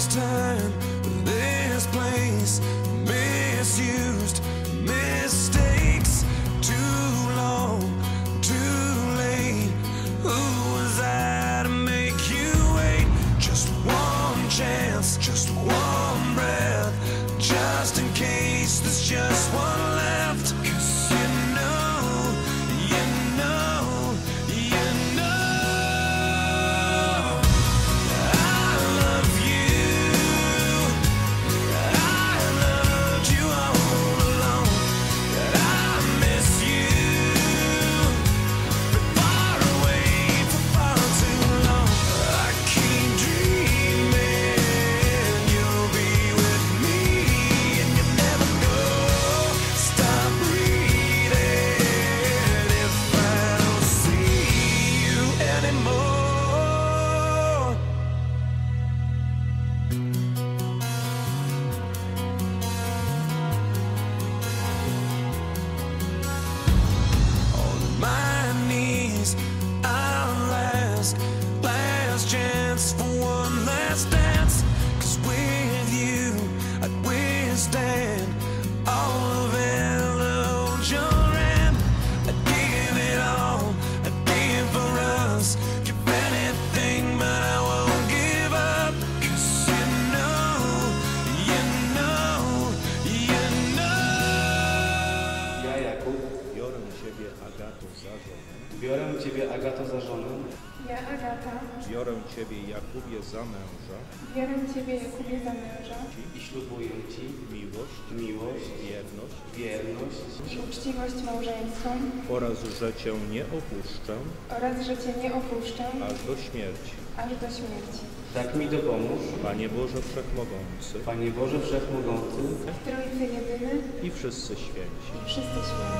this time, this place misused. dance for one last dance. Cause with you, I'd withstand all of illusion. And I'd give it all, I'd give for us. Give anything, but I won't give up. Cause you know, you know, you know. Yeah, yeah, cool. Biorę Ciebie, Agato, za żonę, biorę Ciebie, Agato, za żonę. Ja, Agata, biorę Ciebie, Jakubie, za męża. Biorę Ciebie, Jakubie, za męża. I ślubuję Ci miłość, miłość, wierność. wierność. I uczciwość małżeńską. Oraz, że Cię nie opuszczę oraz, że Cię nie opuszczę aż do śmierci. aż do śmierci. Tak mi dopomóż, Panie Boże Wszechmogący. Panie Boże Wszechmogący. W Trójcy jedyny. I wszyscy święci. i wszyscy święci.